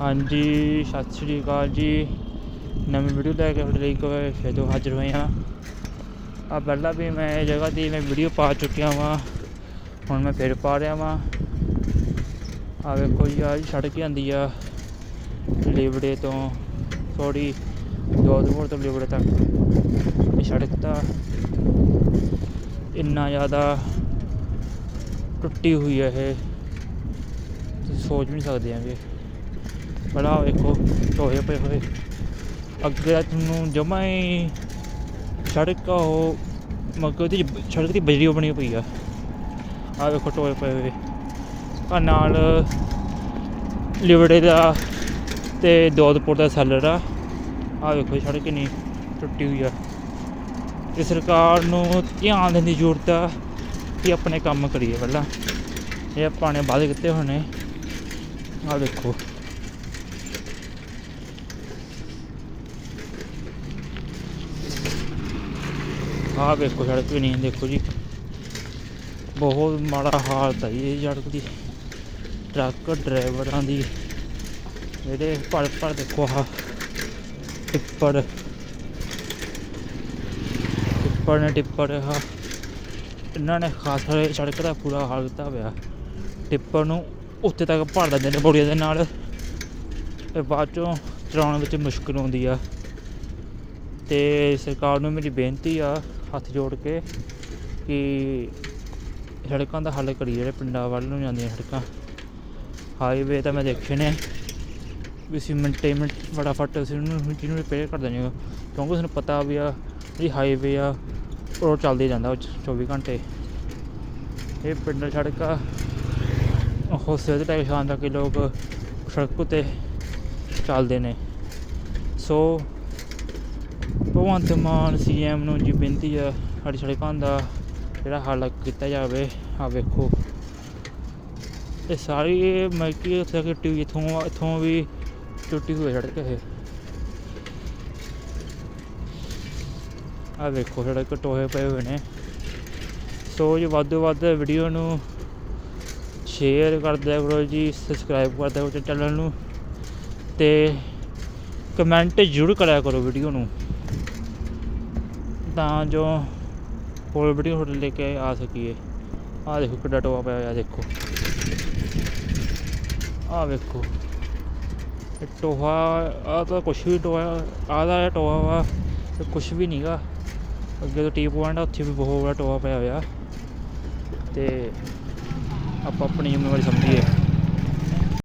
ਹਾਂਜੀ, ਸਤਿ ਸ਼੍ਰੀ ਅਕਾਲ ਜੀ। ਨਵੀਂ ਵੀਡੀਓ ਲੈ ਕੇ ਤੁਹਾਡੇ ਲਈ ਇੱਕ ਵਾਰ ਫਿਰ ਤੋਂ ਹਾਜ਼ਰ ਹੋਏ ਹਾਂ। ਆ ਪਹਿਲਾਂ ਵੀ ਮੈਂ ਇਹ ਜਗ੍ਹਾ ਦੀ ਮੈਂ ਵੀਡੀਓ ਪਾ ਚੁੱਕਿਆ ਵਾਂ। ਹੁਣ ਮੈਂ ਫਿਰ ਪਾ ਰਿਹਾ ਵਾਂ। ਆ ਵੇਖੋ ਜੀ ਆ ਸੜਕ ਜਾਂਦੀ ਆ ਲਿਬੜੇ ਤੋਂ ਥੋੜੀ ਜੋਧਪੁਰ ਤੋਂ ਲੇਬੜੇ ਤੱਕ। ਇਹ ਸੜਕ ਤਾਂ ਇੰਨਾ ਜ਼ਿਆਦਾ ਟੁੱਟੀ ਹੋਈ ਹੈ ਇਹ। ਤੁਸੀਂ ਸੋਚ ਵੀ ਨਹੀਂ ਸਕਦੇ ਹੈਗੇ। ਬੜਾ ਵੇਖੋ ਟੋਏ ਪਏ ਹੋਏ। ਅੱਗੇ ਨੂੰ ਤੁਹਾਨੂੰ ਜਮਾ ਹੀ ਸੜਕ ਆ ਉਹ ਮਤਲਬ ਉਹਦੀ ਸੜਕ ਦੀ ਬਜਰੀ ਬਣੀ ਪਈ ਆ। ਆ ਵੇਖੋ ਟੋਏ ਪਏ ਹੋਏ। ਆ ਨਾਲ ਲਿਵੜੇ ਦਾ ਤੇ ਦੋਦਪੁਰ ਦਾ ਸੈਲਰ ਆ। ਆ ਵੇਖੋ ਇਹ ਸੜਕ ਨਹੀਂ ਟੁੱਟੀ ਹੋਈ ਆ। ਤੇ ਸਰਕਾਰ ਨੂੰ ਧਿਆਨ ਦੇਣ ਦੀ ਜ਼ਰੂਰਤ ਆ ਕਿ ਆਪਣੇ ਕੰਮ ਕਰੀਏ ਪਹਿਲਾਂ। ਇਹ ਆਪਾਂ ਨੇ ਵਾਅਦੇ ਕੀਤੇ ਹੋਏ ਨੇ ਆ ਦੇਖੋ ਆਹ ਵੇਖੋ ਸੜਕ ਵੀ ਨਹੀਂ, ਦੇਖੋ ਜੀ। ਬਹੁਤ ਮਾੜਾ ਹਾਲਤ ਹੈ ਇਹ ਸੜਕ ਦੀ। ਟਰੱਕ ਡਰਾਈਵਰਾਂ ਦੀ ਜਿਹੜੇ ਭਰ ਭਰ ਦੇਖੋ ਆਹ। ਟਿੱਪਰ। ਟਿੱਪਰ ਨੇ ਟਿੱਪਰ ਆਹ। ਇਹਨਾਂ ਨੇ ਖਾਸ ਕਰਕੇ ਸੜਕ ਦਾ ਪੂਰਾ ਹਾਲ ਕੀਤਾ ਹੋਇਆ ਟਿੱਪਰ ਨੂੰ ਉੱਤੇ ਤੱਕ ਭਰ ਦਿੰਦੇ ਨੇ ਬੋੜੀਆਂ ਦੇ ਨਾਲ। ਤੇ ਬਾਅਦ ਚੋਂ ਚਲਾਉਣ ਵਿੱਚ ਮੁਸ਼ਕਲ ਆਉਂਦੀ ਆ। ਤੇ ਸਰਕਾਰ ਨੂੰ ਮੇਰੀ ਬੇਨਤੀ ਆ ਹੱਥ ਜੋੜ ਕੇ ਕਿ ਸੜਕਾਂ ਦਾ ਹੱਲ ਕਰੀਏ, ਜਿਹੜੇ ਪਿੰਡਾਂ ਵੱਲ ਨੂੰ ਜਾਂਦੀਆਂ ਸੜਕਾਂ। ਹਾਈਵੇ ਤਾਂ ਮੈਂ ਦੇਖੇ ਨੇ। ਵੀ ਸੀ ਮਿੰਟੇ ਮਿੰਟ ਫਟਾਫਟ ਅਸੀਂ ਉਹਨੂੰ ਜਿਹਨੂੰ ਰਿਪੇਅਰ ਕਰ ਦਿੰਦੇ ਕਿਉਂਕਿ ਉਸਨੂੰ ਪਤਾ ਵੀ ਆ, ਜਿਹੜੀ ਹਾਈਵੇ ਆ, ਉਹ ਚੱਲਦੇ ਜਾਂਦਾ ਉਹ 24 ਘੰਟੇ। ਇਹ ਪਿੰਡ ਸੜਕਾਂ ਆ, ਉਹ ਸਿੱਧ ਤੱਕ ਸ਼ਾਮ ਤੱਕ ਲੋਕ ਸੜਕ ਉੱਤੇ ਚੱਲਦੇ ਨੇ। ਸੋ ਭਗਵੰਤ ਮਾਨ ਸੀਐਮ ਨੂੰ ਜੀ, ਬੇਨਤੀ ਆ, ਸਾਡੀ ਸੜਕਾਂ ਦਾ ਜਿਹੜਾ ਹੱਲ ਕੀਤਾ ਜਾਵੇ। ਆ ਵੇਖੋ। ਇਹ ਸਾਰੀ ਮਲਕੀ ਉੱਥੇ ਤੱਕ ਟੁੱਟੀ ਹੋਈ ਇੱਥੋਂ ਇੱਥੋਂ ਵੀ ਟੁੱਟੀ ਹੋਈ ਹੈ ਸੜਕ ਇਹ। ਆ ਵੇਖੋ, ਸੜਕ ਟੋਏ ਪਏ ਹੋਏ ਨੇ। ਸੋ ਜੀ, ਵੱਧ ਤੋਂ ਵੱਧ ਵੀਡੀਓ ਨੂੰ ਸ਼ੇਅਰ ਕਰ ਦਿਆ ਕਰੋ ਜੀ, ਸਬਸਕ੍ਰਾਈਬ ਕਰ ਦਿਆ ਕਰੋ ਚੈਨਲ ਨੂੰ। ਤੇ ਕਮੈਂਟ ਜ਼ਰੂਰ ਕਰਿਆ ਕਰੋ ਵੀਡੀਓ ਨੂੰ। ਤਾਂ ਜੋ ਹੋਰ ਵੀਡੀਓ ਤੁਹਾਡੇ ਲੈ ਕੇ ਆ ਸਕੀਏ। ਆ ਦੇਖੋ ਕਿੱਡਾ ਟੋਆ ਪਿਆ ਹੋਇਆ, ਦੇਖੋ। ਆ ਵੇਖੋ। ਟੋਹਾ ਆ ਤਾਂ ਕੁਛ ਵੀ ਟੋਆ, ਆਹ ਦਾ ਟੋਆ ਵਾ ਕੁਛ ਵੀ ਨਹੀਂਗਾ ਅੱਗੇ ਤੋਂ ਟੀ ਪੁਆਇੰਟ ਆ, ਉੱਥੇ ਵੀ ਬਹੁਤ ਬੜਾ ਟੋਆ ਪਿਆ ਹੋਇਆ। ਤੇ ਆਪਾਂ ਆਪਣੀ ਜ਼ਿੰਮੇਵਾਰੀ ਸਮਝੀਏ।